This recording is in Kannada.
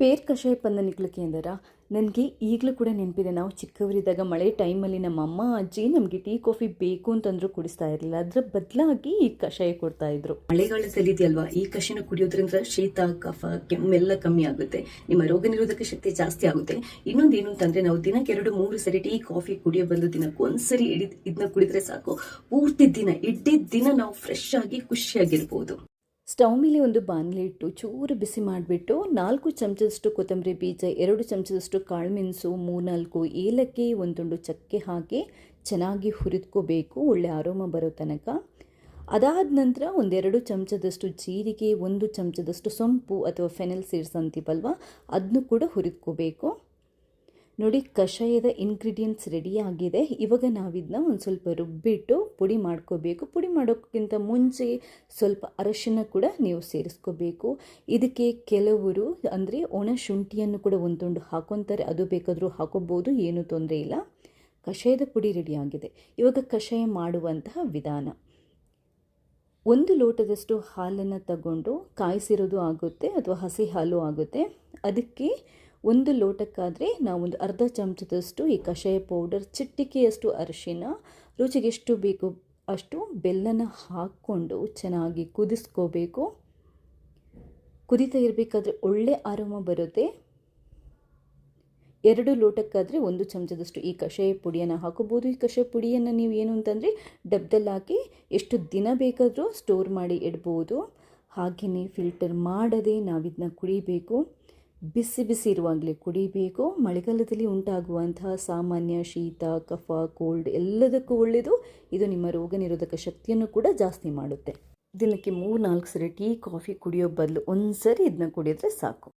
ಪೇರ್ ಕಷಾಯ ಪಂದನಿಕ್ಲಿಕ್ಕೆ ಅಂದರ, ನನಗೆ ಈಗಲೂ ಕೂಡ ನೆನಪಿದೆ ನಾವು ಚಿಕ್ಕವರಿದ್ದಾಗ ಮಳೆ ಟೈಮಲ್ಲಿ ನಮ್ಮ ಅಮ್ಮ ಅಜ್ಜಿ ನಮಗೆ ಟೀ, ಕಾಫಿ ಬೇಕು ಅಂತಂದ್ರೂ ಕುಡಿಸ್ತಾ ಇರಲಿಲ್ಲ. ಅದರ ಬದಲಾಗಿ ಈ ಕಷಾಯ ಕೊಡ್ತಾ ಇದ್ರು. ಇದೆಯಲ್ವಾ? ಈ ಕಷಾಯನ ಕುಡಿಯೋದ್ರಿಂದ ಶೀತ, ಕಫ, ಕೆಮ್ಮೆಲ್ಲ ಕಮ್ಮಿ ಆಗುತ್ತೆ. ನಿಮ್ಮ ರೋಗ ನಿರೋಧಕ ಶಕ್ತಿ ಜಾಸ್ತಿ ಆಗುತ್ತೆ. ಇನ್ನೊಂದು ಏನು ಅಂತಂದ್ರೆ, ನಾವು ದಿನಕ್ಕೆ ಎರಡು, ಮೂರು ಸರಿ ಟೀ, ಕಾಫಿ ಕುಡಿಯೋ ಬಂದು ದಿನಕ್ಕೆ ಒಂದ್ಸರಿ ಇಡಿ ಇದನ್ನ ಕುಡಿದ್ರೆ ಸಾಕು. ಪೂರ್ತಿ ದಿನ, ಇಡೀ ದಿನ ನಾವು ಫ್ರೆಶ್ ಆಗಿ ಖುಷಿಯಾಗಿರ್ಬೋದು. ಸ್ಟವ್ ಮೇಲೆ ಒಂದು ಬಾಣಲಿ ಇಟ್ಟು ಚೂರು ಬಿಸಿ ಮಾಡಿಬಿಟ್ಟು ನಾಲ್ಕು ಚಮಚದಷ್ಟು ಕೊತ್ತಂಬರಿ ಬೀಜ, ಎರಡು ಚಮಚದಷ್ಟು ಕಾಳುಮೆಣಸು, ಮೂರ್ನಾಲ್ಕು ಏಲಕ್ಕಿ ಒಂದು ತುಂಡು ಚಕ್ಕೆ ಹಾಕಿ ಚೆನ್ನಾಗಿ ಹುರಿದ್ಕೋಬೇಕು, ಒಳ್ಳೆ ಆರೋಮ ಬರೋ ತನಕ. ಅದಾದ ನಂತರ ಒಂದೆರಡು ಚಮಚದಷ್ಟು ಜೀರಿಗೆ, ಒಂದು ಚಮಚದಷ್ಟು ಸೊಂಪು ಅಥವಾ ಫೆನಲ್ ಸೀಡ್ಸ್ ಅಂತೀವಲ್ವ ಅದನ್ನು ಕೂಡ ಹುರಿದ್ಕೋಬೇಕು. ನೋಡಿ ಕಷಾಯದ ಇಂಗ್ರೀಡಿಯೆಂಟ್ಸ್ ರೆಡಿ ಆಗಿದೆ. ಇವಾಗ ನಾವಿದನ್ನ ಒಂದು ಸ್ವಲ್ಪ ರುಬ್ಬಿಟ್ಟು ಪುಡಿ ಮಾಡ್ಕೋಬೇಕು. ಪುಡಿ ಮಾಡೋಕ್ಕಿಂತ ಮುಂಚೆ ಸ್ವಲ್ಪ ಅರಶಿನ ಕೂಡ ನೀವು ಸೇರಿಸ್ಕೋಬೇಕು. ಇದಕ್ಕೆ ಕೆಲವರು ಅಂದರೆ ಒಣ ಶುಂಠಿಯನ್ನು ಕೂಡ ಒಂದು ಹಾಕೊತಾರೆ. ಅದು ಬೇಕಾದರೂ ಹಾಕೋಬೋದು, ಏನೂ ತೊಂದರೆ ಇಲ್ಲ. ಕಷಾಯದ ಪುಡಿ ರೆಡಿ ಆಗಿದೆ. ಇವಾಗ ಕಷಾಯ ಮಾಡುವಂತಹ ವಿಧಾನ. ಒಂದು ಲೋಟದಷ್ಟು ಹಾಲನ್ನು ತಗೊಂಡು ಕಾಯಿಸಿರೋದು ಆಗುತ್ತೆ, ಅಥವಾ ಹಸಿ ಹಾಲು ಆಗುತ್ತೆ. ಅದಕ್ಕೆ ಒಂದು ಲೋಟಕ್ಕಾದರೆ ನಾವೊಂದು ಅರ್ಧ ಚಮಚದಷ್ಟು ಈ ಕಷಾಯ ಪೌಡರ್ ಚಿಟ್ಟಿಕೆಯಷ್ಟು ಅರಿಶಿನ ರುಚಿಗೆ ಎಷ್ಟು ಬೇಕು ಅಷ್ಟು ಬೆಲ್ಲನ ಹಾಕ್ಕೊಂಡು ಚೆನ್ನಾಗಿ ಕುದಿಸ್ಕೋಬೇಕು. ಕುದಿತಾ ಇರಬೇಕಾದ್ರೆ ಒಳ್ಳೆ ಆರಾಮ ಬರುತ್ತೆ. ಎರಡು ಲೋಟಕ್ಕಾದರೆ ಒಂದು ಚಮಚದಷ್ಟು ಈ ಕಷಾಯ ಪುಡಿಯನ್ನು ಹಾಕೋಬೋದು. ಈ ಕಷಾಯ ಪುಡಿಯನ್ನು ನೀವು ಏನು ಅಂತಂದರೆ ಡಬ್ದಲ್ಲಿ ಹಾಕಿ ಎಷ್ಟು ದಿನ ಬೇಕಾದರೂ ಸ್ಟೋರ್ ಮಾಡಿ ಇಡ್ಬೋದು. ಹಾಗೆಯೇ ಫಿಲ್ಟರ್ ಮಾಡದೆ ನಾವಿದನ್ನ ಕುಡಿಬೇಕು. ಬಿಸಿ ಬಿಸಿ ಇರುವಾಗಲೇ ಕುಡಿಬೇಕು. ಮಳೆಗಾಲದಲ್ಲಿ ಉಂಟಾಗುವಂತಹ ಸಾಮಾನ್ಯ ಶೀತ, ಕಫ, ಕೋಲ್ಡ್ ಎಲ್ಲದಕ್ಕೂ ಒಳ್ಳೆಯದು. ಇದು ನಿಮ್ಮ ರೋಗ ನಿರೋಧಕ ಶಕ್ತಿಯನ್ನು ಕೂಡ ಜಾಸ್ತಿ ಮಾಡುತ್ತೆ. ದಿನಕ್ಕೆ ಮೂರು ನಾಲ್ಕು ಸರಿ ಟೀ, ಕಾಫಿ ಕುಡಿಯೋ ಬದಲು ಒಂದು ಸರಿ ಇದನ್ನ ಕುಡಿದ್ರೆ ಸಾಕು.